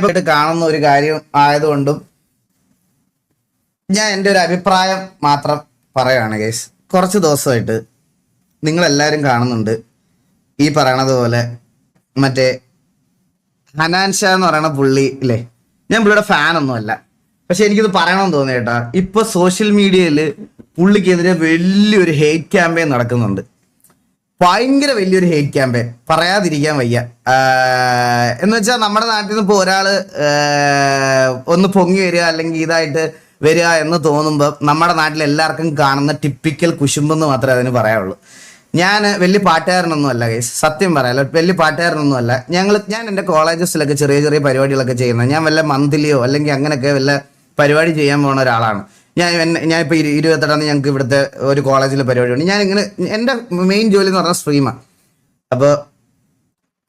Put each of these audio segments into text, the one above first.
കാണുന്ന ഒരു കാര്യം ആയതുകൊണ്ടും ഞാൻ എന്റെ ഒരു അഭിപ്രായം മാത്രം പറയുകയാണ് ഗൈസ് കുറച്ച് ദിവസമായിട്ട് നിങ്ങളെല്ലാവരും കാണുന്നുണ്ട്. ഈ പറയണത് പോലെ മറ്റേ ഹനാൻഷ എന്ന് പറയുന്ന പുള്ളി ഇല്ലേ? ഞാൻ പുള്ളിയുടെ ഫാനൊന്നുമല്ല. പക്ഷെ എനിക്കിത് പറയണമെന്ന് തോന്നി കേട്ടാ ഇപ്പൊ സോഷ്യൽ മീഡിയയിൽ പുള്ളിക്കെതിരെ വലിയൊരു ഹെയ്റ്റ് ക്യാമ്പയിൻ നടക്കുന്നുണ്ട്. ഭയങ്കര വലിയൊരു ഹേറ്റ് ക്യാമ്പയിൻ പറയാതിരിക്കാൻ വയ്യ. എന്ന് വെച്ചാൽ നമ്മുടെ നാട്ടിൽ നിന്ന് ഇപ്പോൾ ഒരാൾ ഒന്ന് പൊങ്ങി വരിക അല്ലെങ്കിൽ ഇതായിട്ട് വരിക എന്ന് തോന്നുമ്പോൾ നമ്മുടെ നാട്ടിൽ എല്ലാവർക്കും കാണുന്ന ടിപ്പിക്കൽ കുശുമ്പെന്ന് മാത്രമേ അതിന് പറയാനുള്ളൂ ഞാൻ വലിയ പാട്ടുകാരനൊന്നും അല്ല കേസ് സത്യം പറയാലോ വലിയ പാട്ടുകാരനൊന്നും അല്ല. ഞങ്ങൾ ഞാൻ എന്റെ കോളേജസിലൊക്കെ ചെറിയ ചെറിയ പരിപാടികളൊക്കെ ചെയ്യുന്നത് ഞാൻ വല്ല മന്ത്ലിയോ അല്ലെങ്കിൽ അങ്ങനെയൊക്കെ വല്ല പരിപാടി ചെയ്യാൻ പോകുന്ന ഒരാളാണ്. ഞാൻ ഞാനിപ്പോൾ ഇരു ഇരുപത്തെട്ടാന്ന് ഞങ്ങൾക്ക് ഇവിടുത്തെ ഒരു കോളേജിൽ പരിപാടി ഉണ്ട് ഞാൻ ഇങ്ങനെ എന്റെ മെയിൻ ജോലി എന്ന് പറഞ്ഞാൽ സ്ട്രീമാണ് അപ്പോൾ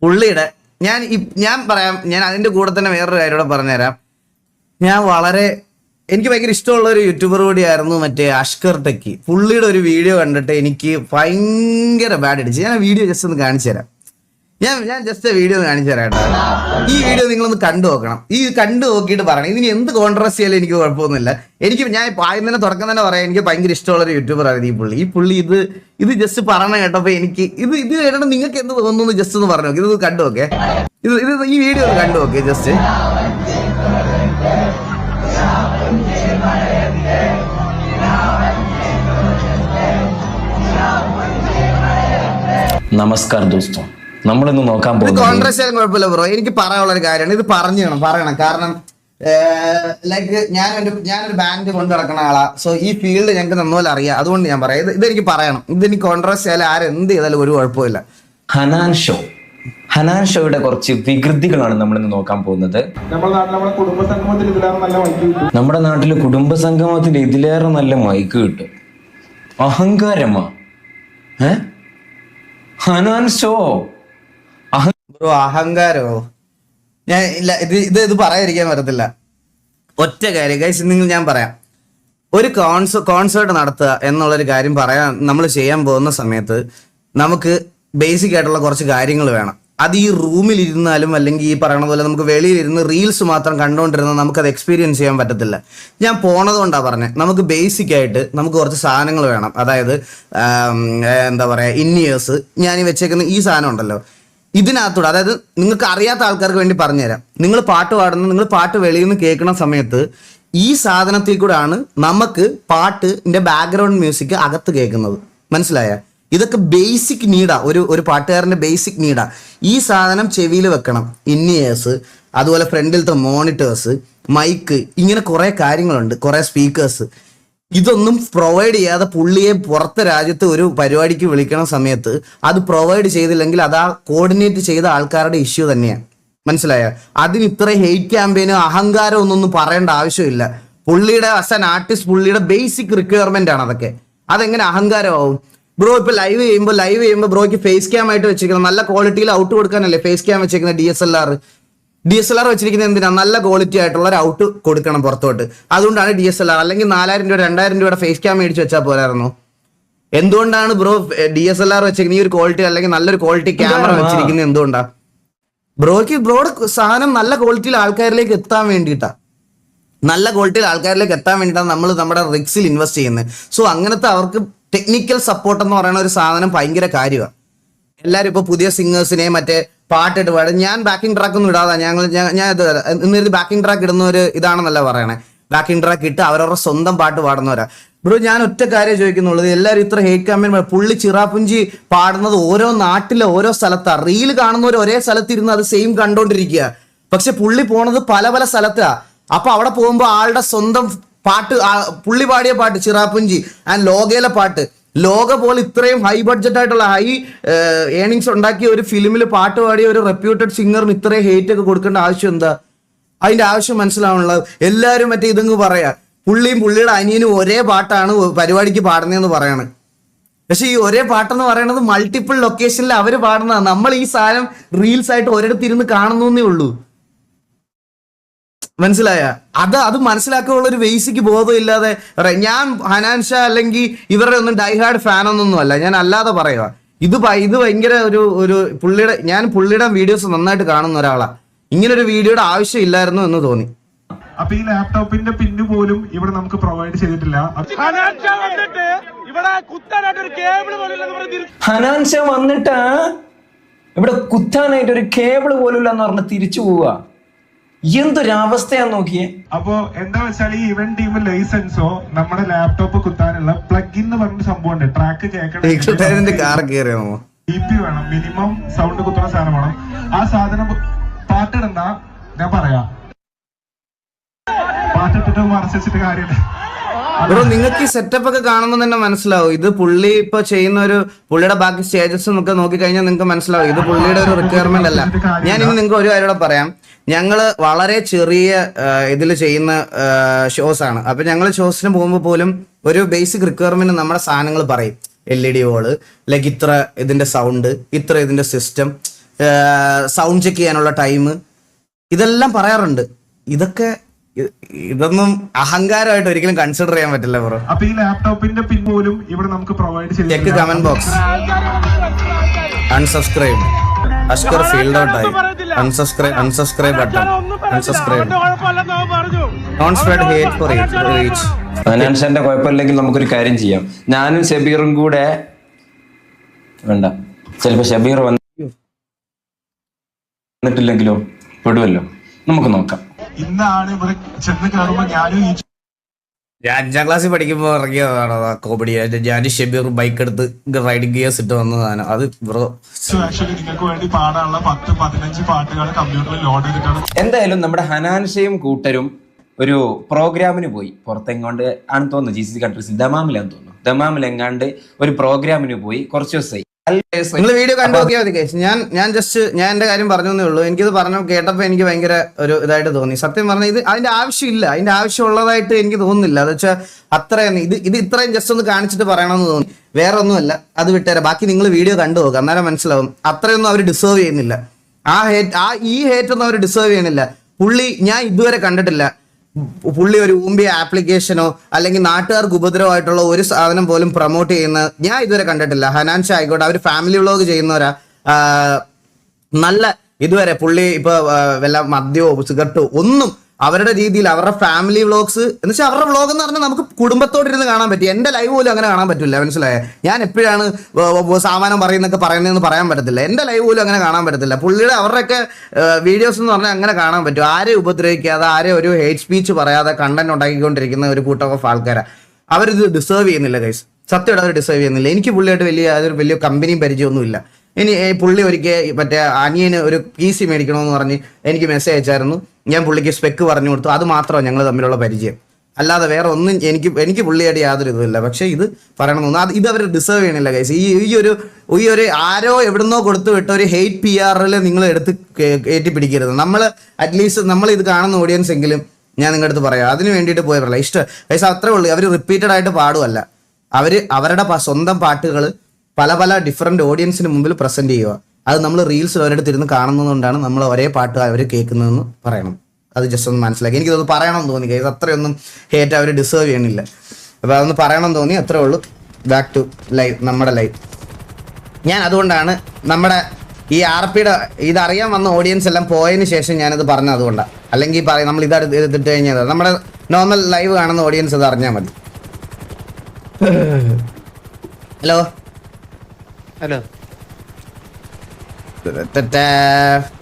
പുള്ളിയുടെ ഞാൻ ഞാൻ പറയാം ഞാൻ അതിന്റെ കൂടെ തന്നെ വേറൊരു കാര്യം കൂടെ പറഞ്ഞുതരാം. ഞാൻ വളരെ എനിക്ക് ഭയങ്കര ഇഷ്ടമുള്ള ഒരു യൂട്യൂബർ കൂടിയായിരുന്നു മറ്റേ അഷ്കർ ടെക്കി പുള്ളിയുടെ ഒരു വീഡിയോ കണ്ടിട്ട് എനിക്ക് ഭയങ്കര ബാഡ് അടിച്ച്. ഞാൻ വീഡിയോ ജസ്റ്റ് ഒന്ന് കാണിച്ചു തരാം ഞാൻ ഞാൻ ജസ്റ്റ് വീഡിയോ ഒന്ന് കാണിച്ചു തരാം ഈ വീഡിയോ നിങ്ങളൊന്ന് കണ്ടു നോക്കണം. ഈ കണ്ടു നോക്കിയിട്ട് പറയണം. ഇതിന് എന്ത് കോൺട്രവേഴ്സി ആയാലും എനിക്ക് കുഴപ്പമൊന്നുമില്ല. എനിക്ക് ഞാൻ ആദ്യം തന്നെ തുടക്കം തന്നെ പറയാം. എനിക്ക് ഭയങ്കര ഇഷ്ടമുള്ള ഒരു യൂട്യൂബർ ആയിരുന്നു ഈ പുള്ളി. ഈ പുള്ളി ഇത് ഇത് ജസ്റ്റ് പറഞ്ഞ കേട്ടപ്പോ എനിക്ക് ഇത് ഇത് കേട്ടോ നിങ്ങൾക്ക് എന്ത് തോന്നുന്നു? ജസ്റ്റ് ഒന്ന് പറഞ്ഞു നോക്കി. ഇത് കണ്ടു നോക്കേ. ഇത് ഇത് ഈ വീഡിയോ ഒന്ന് കണ്ടു നോക്കേ ജസ്റ്റ് നമസ്കാരം ദോസ്തോ. നമ്മളിന്ന് നോക്കാൻ പോകുന്നത് കോൺഗ്രസ് ആയാലും കുഴപ്പമില്ല ബ്രോ എനിക്ക് പറയാനുള്ള ഒരു കാര്യമാണ്. ഇത് പറഞ്ഞു വേണം പറയണം കാരണം ലൈക്ക് ഞാൻ ഒരു ഞാനൊരു ബാൻഡ് കൊണ്ടു നടക്കുന്ന ആളാ. സോ ഈ ഫീൽഡ് ഞങ്ങൾക്ക് നന്നപോലെ അറിയാം. അതുകൊണ്ട് ഞാൻ പറയാം. ഇത് ഇതെനിക്ക് പറയണം. ഇതെനിക്ക് കോൺട്രസ് ആയാലും ആരെന്ത് ചെയ്താലും ഒരു കുഴപ്പമില്ല ഹനാൻ ഷോ. ഹനാൻ ഷോയുടെ കുറച്ച് വികൃതികളാണ് നമ്മൾ ഇന്ന് നോക്കാൻ പോകുന്നത്. നമ്മുടെ നാട്ടിൽ നമ്മുടെ കുടുംബ സംഗമത്തിൽ ഇതിലാണ് നല്ല വൈകി കിട്ടും. നമ്മുടെ നാട്ടിൽ കുടുംബ സംഗമത്തിൽ ഇതിലേറെ നല്ല മൈക്ക് കിട്ടും. അഹങ്കാരമാ. ഏ? ഹനാൻ ഷോ. ബ്രോ അഹങ്കാരോ ഞാൻ ഇല്ല ഇത് ഇത് ഇത് പറയാതിരിക്കാൻ പറ്റത്തില്ല. ഒറ്റ കാര്യം ഗൈസ് നിങ്ങൾ ഞാൻ പറയാം. ഒരു കോൺസ് കോൺസേർട്ട് നടത്തുക എന്നുള്ളൊരു കാര്യം പറയാൻ നമ്മൾ ചെയ്യാൻ പോകുന്ന സമയത്ത് നമുക്ക് ബേസിക് ആയിട്ടുള്ള കുറച്ച് കാര്യങ്ങൾ വേണം. അത് ഈ റൂമിൽ ഇരുന്നാലും അല്ലെങ്കിൽ ഈ പറയണ പോലെ നമുക്ക് വെളിയിൽ ഇരുന്ന് റീൽസ് മാത്രം കണ്ടുകൊണ്ടിരുന്നാൽ നമുക്കത് എക്സ്പീരിയൻസ് ചെയ്യാൻ പറ്റത്തില്ല. ഞാൻ പോണത് കൊണ്ടാണ് പറഞ്ഞത് നമുക്ക് ബേസിക് ആയിട്ട് നമുക്ക് കുറച്ച് സാധനങ്ങൾ വേണം. അതായത് എന്താ പറയുക ഇന്നിയേഴ്സ് ഞാൻ ഈ വെച്ചേക്കുന്ന ഈ സാധനം ഉണ്ടല്ലോ. ഇതിനകത്തൂടെ അതായത് നിങ്ങൾക്ക് അറിയാത്ത ആൾക്കാർക്ക് വേണ്ടി പറഞ്ഞുതരാം. നിങ്ങൾ പാട്ട് പാടുന്ന നിങ്ങൾ പാട്ട് വെളിയിൽ നിന്ന് കേൾക്കുന്ന സമയത്ത് ഈ സാധനത്തിൽ കൂടെയാണ് നമുക്ക് പാട്ടിന്റെ ബാക്ക്ഗ്രൗണ്ട് മ്യൂസിക് അകത്ത് കേൾക്കുന്നത്. മനസ്സിലായ? ഇതൊക്കെ ബേസിക് നീഡാ ഒരു ഒരു പാട്ടുകാരന്റെ ബേസിക് നീഡാ ഈ സാധനം ചെവിയിൽ വെക്കണം. ഇന്നിയേഴ്സ് അതുപോലെ ഫ്രണ്ടിലത്തെ മോണിറ്റേഴ്സ് മൈക്ക് ഇങ്ങനെ കുറെ കാര്യങ്ങളുണ്ട്. കുറെ സ്പീക്കേഴ്സ് ഇതൊന്നും പ്രൊവൈഡ് ചെയ്യാതെ പുള്ളിയെ പുറത്തെ രാജ്യത്ത് ഒരു പരിപാടിക്ക് വിളിക്കണ സമയത്ത് അത് പ്രൊവൈഡ് ചെയ്തില്ലെങ്കിൽ അത് ആ കോർഡിനേറ്റ് ചെയ്ത ആൾക്കാരുടെ ഇഷ്യൂ തന്നെയാണ് മനസ്സിലായ? അതിന് ഇത്ര ഹെയ്റ്റ് ക്യാമ്പയിനും അഹങ്കാരം ഒന്നൊന്നും പറയേണ്ട ആവശ്യമില്ല. പുള്ളിയുടെ അസ് ആൻ ആർട്ടിസ്റ്റ് പുള്ളിയുടെ ബേസിക് റിക്വയർമെന്റ് ആണ് അതൊക്കെ. അതെങ്ങനെ അഹങ്കാരമാവും? ബ്രോ ഇപ്പൊ ലൈവ് ചെയ്യുമ്പോൾ ലൈവ് ചെയ്യുമ്പോൾ ബ്രോയ്ക്ക് ഫേസ് ക്യാം ആയിട്ട് വെച്ചിരിക്കുന്നത് നല്ല ക്വാളിറ്റിയിൽ ഔട്ട് കൊടുക്കാനല്ലേ ഫേസ് ക്യാം വെച്ചിരിക്കുന്നത് D S L R D S L R വെച്ചിരിക്കുന്നത് എന്തിനാണ് നല്ല ക്വാളിറ്റി ആയിട്ടുള്ള ഒരു ഔട്ട് കൊടുക്കണം പുറത്തോട്ട്. അതുകൊണ്ടാണ് ഡി എസ് എൽ ആർ അല്ലെങ്കിൽ നാലായിരം രൂപ രണ്ടായിരം രൂപയുടെ ഫേസ് ക്യാം മേടിച്ച് വെച്ചാൽ പോരായിരുന്നു. എന്തുകൊണ്ടാണ് bro D S L R വെച്ചിരിക്കുന്ന ഈ ഒരു ക്വാളിറ്റി അല്ലെങ്കിൽ നല്ലൊരു ക്വാളിറ്റി ക്യാമറ വെച്ചിരിക്കുന്നത് എന്തുകൊണ്ടാ? ബ്രോയ്ക്ക് ബ്രോയുടെ സാധനം നല്ല ക്വാളിറ്റിയിൽ ആൾക്കാരിലേക്ക് എത്താൻ വേണ്ടിയിട്ടാ. നല്ല ക്വാളിറ്റിയിൽ ആൾക്കാരിലേക്ക് എത്താൻ വേണ്ടിയിട്ടാണ് നമ്മൾ നമ്മുടെ റിക്സിൽ ഇൻവെസ്റ്റ് ചെയ്യുന്നത്. സോ അങ്ങനത്തെ അവർക്ക് ടെക്നിക്കൽ സപ്പോർട്ട് എന്ന് പറയുന്ന ഒരു സാധനം ഭയങ്കര കാര്യമാണ് എല്ലാവരും ഇപ്പോൾ പുതിയ സിംഗേഴ്സിനെ മറ്റേ പാട്ടിട്ട് പാടും. ഞാൻ ബാക്കിംഗ് ട്രാക്ക് ഒന്നും ഇടാതെ. ഞങ്ങൾ ഞാൻ ഇത് ഇന്നിരുന്ന് ബാക്കിംഗ് ട്രാക്ക് ഇടുന്ന ഒരു ഇതാണെന്നല്ല പറയണേ. ബാക്കിംഗ് ട്രാക്ക് ഇട്ട് അവരവരുടെ സ്വന്തം പാട്ട് പാടുന്നവരാ. ബ്രോ ഞാൻ ഒറ്റ കാര്യം ചോദിക്കുന്നുള്ളത്. എല്ലാവരും ഇത്ര ഹേറ്റ് കമ്പനി പുള്ളി ചിറാപ്പുഞ്ചി പാടുന്നത് ഓരോ നാട്ടിലെ ഓരോ സ്ഥലത്താ. റീൽ കാണുന്നവർ ഒരേ സ്ഥലത്തിരുന്ന് അത് സെയിം കണ്ടോണ്ടിരിക്കുക പക്ഷെ പുള്ളി പോണത് പല പല സ്ഥലത്താ. അപ്പൊ അവിടെ പോകുമ്പോൾ ആളുടെ സ്വന്തം പാട്ട് പുള്ളി പാടിയ പാട്ട് ചിറാപ്പുഞ്ചി ആൻഡ് ലോകയിലെ പാട്ട്. ലോക പോലെ ഇത്രയും ഹൈ ബഡ്ജറ്റ് ആയിട്ടുള്ള ഹൈ ഏണിങ്സ് ഉണ്ടാക്കിയ ഒരു ഫിലിമിൽ പാട്ട് പാടിയ ഒരു റെപ്യൂട്ടഡ് സിംഗറിന് ഇത്രയും ഹേറ്റ് ഒക്കെ കൊടുക്കേണ്ട ആവശ്യം എന്താ? അതിന്റെ ആവശ്യം മനസ്സിലാവണല്ലോ എല്ലാവരും മറ്റേ ഇതങ്ങ് പറയാ പുള്ളിയും പുള്ളിയുടെ അനിയനും ഒരേ പാട്ടാണ് പരിപാടിക്ക് പാടുന്നതെന്ന് പറയാണ്. പക്ഷെ ഈ ഒരേ പാട്ടെന്ന് പറയുന്നത് മൾട്ടിപ്പിൾ ലൊക്കേഷനിൽ അവർ പാടുന്നതാണ് നമ്മൾ ഈ സാധനം റീൽസ് ആയിട്ട് ഒരിടത്തിരുന്ന് കാണുന്നു ഉള്ളൂ. മനസ്സിലായ? അത് അത് മനസ്സിലാക്കാനുള്ള ഒരു ബേസിക് ബോധം ഇല്ലാതെ ഞാൻ ഹനാൻഷ അല്ലെങ്കിൽ ഇവരുടെ ഒന്നും ഡൈഹാർഡ് ഫാൻ ഒന്നൊന്നും അല്ല. ഞാൻ അല്ലാതെ പറയുക ഇത് ഇത് ഭയങ്കര ഒരു ഒരു പുള്ളിയുടെ ഞാൻ പുള്ളിയുടെ വീഡിയോസ് നന്നായിട്ട് കാണുന്ന ഒരാളാ. ഇങ്ങനൊരു വീഡിയോയുടെ ആവശ്യമില്ലായിരുന്നു എന്ന് തോന്നി. അപ്പൊ ഈ ലാപ്ടോപ്പിന്റെ പിന്ന് പോലും ഇവിടെ നമുക്ക് പ്രൊവൈഡ് ചെയ്തിട്ടില്ല. ഹനാൻഷ വന്നിട്ട് ഇവിടെ കുത്താനായിട്ട് ഒരു കേബിൾ പോലും ഇല്ലെന്ന് പറഞ്ഞ് തിരിച്ച് ഹനാൻഷ വന്നിട്ട് ഇവിടെ കുത്താനായിട്ട് ഒരു കേബിൾ പോലും ഇല്ലെന്ന് പറഞ്ഞ് തിരിച്ചു പോവുക എന്തൊരവസ്ഥയാ നോക്കിയേ? അപ്പോ എന്താ വെച്ചാൽ ഈ ഇവന്റ് ടീം ലൈസൻസോ നമ്മുടെ ലാപ്ടോപ്പ് കുത്താനുള്ള പ്ലഗ് എന്ന് പറഞ്ഞ സംഭവം ഉണ്ട് ട്രാക്ക് കേൾക്കണം കാർ കയറിയോ ഡി പി വേണം. മിനിമം സൗണ്ട് കുത്തുന്ന സാധനം വേണം. ആ സാധനം പാട്ടിടണ്ട. ഞാൻ പറയാ. പാട്ടിട്ടിട്ട് മറച്ചിട്ട് കാര്യമില്ല. ബ്രോ നിങ്ങൾക്ക് ഈ സെറ്റപ്പ് ഒക്കെ കാണുമ്പോൾ തന്നെ മനസ്സിലാവും. ഇത് പുള്ളി ഇപ്പൊ ചെയ്യുന്ന ഒരു പുള്ളിയുടെ ബാക്കി സ്റ്റേജസ് ഒക്കെ നോക്കി കഴിഞ്ഞാൽ നിങ്ങൾക്ക് മനസ്സിലാവും. ഇത് പുള്ളിയുടെ ഒരു റിക്വയർമെന്റ് അല്ല. ഞാൻ ഇനി നിങ്ങൾക്ക് ഒരു കാര്യം കൂടെ പറയാം. ഞങ്ങൾ വളരെ ചെറിയ ഇതിൽ ചെയ്യുന്ന ഷോസ് ആണ്. അപ്പൊ ഞങ്ങൾ ഷോസിന് പോകുമ്പോൾ പോലും ഒരു ബേസിക് റിക്വയർമെന്റ് നമ്മുടെ സാധനങ്ങൾ പറയും. L E D wall like ഇത്ര ഇതിന്റെ സൗണ്ട് ഇത്ര ഇതിന്റെ സിസ്റ്റം സൗണ്ട് ചെക്ക് ചെയ്യാനുള്ള ടൈം ഇതെല്ലാം പറയാറുണ്ട്. ഇതൊക്കെ ഇതൊന്നും അഹങ്കാരമായിട്ട് ഒരിക്കലും കൺസിഡർ ചെയ്യാൻ പറ്റില്ല ബ്രോ. അപ്പൊ ഈ ലാപ്ടോപ്പിന്റെ പിൻ പോലും ഇവിടെ നമുക്ക് provide check comment box unsubscribe Ashkar field out ആയി. അൺസബ്സ്ക്രൈബ് അൺസബ്സ്ക്രൈബ് ബട്ടൺ ഒന്നും പറയത്തില്ല. അൺസബ്സ്ക്രൈബ് അവന്റെ കുഴപ്പമില്ലെന്ന് അവൻ പറഞ്ഞു. Non spread hate for reach ഹനാൻഷന്റെ കുഴപ്പമില്ലെങ്കിൽ നമുക്കൊരു കാര്യം ചെയ്യാം. ഞാനും ഷബീറും കൂടെ വേണ്ട. ചിലപ്പോ ഷബീർ വന്നിട്ടില്ലെങ്കിലോ? പെടുമല്ലോ നമുക്ക് നോക്കാം. ഇന്നാണ് ഇവിടെ ചെന്ന് കയറുമ്പോ ഞാനും ഞാൻ അഞ്ചാം ക്ലാസ്സിൽ പഠിക്കുമ്പോൾ ഇറങ്ങിയതാണ് ആ കോമഡി ഞാൻ ഷെബീർ ബൈക്ക് എടുത്ത് റൈഡിങ് ഗിയേഴ്സ് ഇട്ട് വന്നതാണ്. അത് ബ്രോ ആക്ച്വലി നിങ്ങൾക്ക് വേണ്ടി പാടാനുള്ള പത്ത് പതിനഞ്ച് പാട്ടുകൾ കമ്പ്യൂട്ടറിൽ ലോഡ് ചെയ്തിട്ടാണ്. എന്തായാലും നമ്മുടെ ഹനാൻഷയും കൂട്ടരും ഒരു പ്രോഗ്രാമിന് പോയി. പുറത്തെങ്ങോണ്ട് ആണ് തോന്നുന്നു ജി സി കൺട്രീസിൽ ദമാമിലാന്ന് തോന്നുന്നു. ദമാമിൽ എങ്ങാണ്ട് ഒരു പ്രോഗ്രാമിന് പോയി. കുറച്ച് ദിവസമായി. നിങ്ങൾ വീഡിയോ കണ്ടു നോക്കിയാൽ മതി കേസ് ഞാൻ ഞാൻ ജസ്റ്റ് ഞാൻ എന്റെ കാര്യം പറഞ്ഞേ ഉള്ളൂ. എനിക്കിത് പറഞ്ഞു കേട്ടപ്പോൾ എനിക്ക് ഭയങ്കര ഒരു ഇതായിട്ട് തോന്നി. സത്യം പറഞ്ഞാൽ ഇത് അതിന്റെ ആവശ്യമില്ല. അതിന്റെ ആവശ്യമുള്ളതായിട്ട് എനിക്ക് തോന്നുന്നില്ല. അത് വെച്ചാൽ അത്രയും ഇത് ഇത് ഇത്രയും ജസ്റ്റ് ഒന്ന് കാണിച്ചിട്ട് പറയണമെന്ന് തോന്നി. വേറെ ഒന്നുമല്ല അത് വിട്ടുതരാം ബാക്കി നിങ്ങൾ വീഡിയോ കണ്ടു നോക്കുക അന്നേരം മനസ്സിലാവും. അത്രയൊന്നും അവർ ഡിസേർവ് ചെയ്യുന്നില്ല. ആ ഹേറ്റ് ആ ഈ ഹേറ്റ് ഒന്നും അവർ ഡിസേർവ് ചെയ്യുന്നില്ല. പുള്ളി ഞാൻ ഇതുവരെ കണ്ടിട്ടില്ല. പുള്ളി ഒരു ഊമ്പിയ ആപ്ലിക്കേഷനോ അല്ലെങ്കിൽ നാട്ടുകാർക്ക് ഉപദ്രവമായിട്ടുള്ള ഒരു സാധനം പോലും പ്രൊമോട്ട് ചെയ്യുന്ന ഞാൻ ഇതുവരെ കണ്ടിട്ടില്ല. ഹനാൻഷ ആയിക്കോട്ടെ അവർ ഫാമിലി വ്ളോഗ് ചെയ്യുന്നവരാ. നല്ല ഇതുവരെ പുള്ളി ഇപ്പൊ വല്ല മദ്യമോ സിഗരറ്റോ ഒന്നും അവരുടെ രീതിയിൽ അവരുടെ ഫാമിലി വ്ളോഗ്സ് എന്ന് വെച്ചാൽ അവരുടെ വ്ളോഗ് എന്ന് പറഞ്ഞാൽ നമുക്ക് കുടുംബത്തോടിരുന്ന് കാണാൻ പറ്റും. എന്റെ ലൈവ് പോലും അങ്ങനെ കാണാൻ പറ്റില്ല മനസ്സിലായേ? ഞാൻ എപ്പോഴാണ് സാമാനം പറയുന്നൊക്കെ പറയുന്നതെന്ന് പറയാൻ പറ്റത്തില്ല. എന്റെ ലൈവ് പോലും അങ്ങനെ കാണാൻ പറ്റത്തില്ല. പുള്ളിയുടെ അവരുടെയൊക്കെ വീഡിയോസ് എന്ന് പറഞ്ഞാൽ അങ്ങനെ കാണാൻ പറ്റും. ആരെ ഉപദ്രവിക്കാതെ ആരെ ഒരു ഹേറ്റ് സ്പീച്ച് പറയാതെ കണ്ടന്റ് ഉണ്ടാക്കിക്കൊണ്ടിരിക്കുന്ന ഒരു കൂട്ടം ഓഫ് ആൾക്കാരാണ് അവരിത് ഡിസേർവ് ചെയ്യുന്നില്ല ഗൈസ് സത്യമായിട്ട് അവർ ഡിസേർവ് ചെയ്യുന്നില്ല. എനിക്ക് പുള്ളിയായിട്ട് വലിയ അതൊരു വലിയ കമ്പനിയും പരിചയമൊന്നുമില്ല. ഇനി പുള്ളി ഒരിക്കൽ മറ്റേ അനിയന് ഒരു പി സി മേടിക്കണമെന്ന് പറഞ്ഞ് എനിക്ക് മെസ്സേജ് അയച്ചായിരുന്നു. ഞാൻ പുള്ളിക്ക് സ്പെക്ക് പറഞ്ഞു കൊടുത്തു. അത് മാത്രമാണ് ഞങ്ങൾ തമ്മിലുള്ള പരിചയം. അല്ലാതെ വേറെ ഒന്നും എനിക്ക് എനിക്ക് പുള്ളിയായിട്ട് യാതൊരു ഇതുമില്ല. പക്ഷേ ഇത് പറയണമെന്ന് അത് ഇത് അവർ ഡിസേർവ് ചെയ്യണില്ല കൈസ് ഈ ഈ ഒരു ഈ ഒരു ആരോ എവിടുന്നോ കൊടുത്തു വിട്ട ഒരു ഹെയ്റ്റ് പി ആറിൽ നിങ്ങൾ എടുത്ത് കയറ്റി പിടിക്കരുത് നമ്മൾ അറ്റ്ലീസ്റ്റ് നമ്മൾ ഇത് കാണുന്ന ഓഡിയൻസ് എങ്കിലും ഞാൻ നിങ്ങളുടെ അടുത്ത് പറയാം. അതിന് വേണ്ടിയിട്ട് പോയവരല്ല. ഇഷ്ടം കൈസ് അത്രേ ഉള്ളൂ. അവർ റിപ്പീറ്റഡ് ആയിട്ട് പാടുമല്ല അവർ അവരുടെ സ്വന്തം പാട്ടുകൾ പല പല ഡിഫറെന്റ് ഓഡിയൻസിന് മുമ്പിൽ പ്രസന്റ് ചെയ്യുക. അത് നമ്മൾ റീൽസിൽ അവരുടെ തിരുന്ന് കാണുന്നതുകൊണ്ടാണ് നമ്മൾ ഒരേ പാട്ട് അവർ കേൾക്കുന്നതെന്ന് പറയണം. അത് ജസ്റ്റ് ഒന്ന് മനസ്സിലാക്കി. എനിക്കത് പറയണം തോന്നി. ഗൈസ് അത്രയൊന്നും ഹേറ്റ് അവർ ഡിസേർവ് ചെയ്യണില്ല. അപ്പോൾ അതൊന്ന് പറയണം തോന്നി. അത്രേ ഉള്ളൂ. ബാക്ക് ടു ലൈവ് നമ്മുടെ ലൈവ് ഞാൻ അതുകൊണ്ടാണ് നമ്മുടെ ഈ ആർ പിയുടെ ഇതറിയാൻ വന്ന ഓഡിയൻസ് എല്ലാം പോയതിന് ശേഷം ഞാനത് പറഞ്ഞത് അതുകൊണ്ടാണ് അല്ലെങ്കിൽ പറയും നമ്മൾ ഇത് എടുത്തിട്ട് കഴിഞ്ഞാൽ നമ്മുടെ നോർമൽ ലൈവ് കാണുന്ന ഓഡിയൻസ് അത് അറിഞ്ഞാൽ മതി. Hello hello Ta-ta.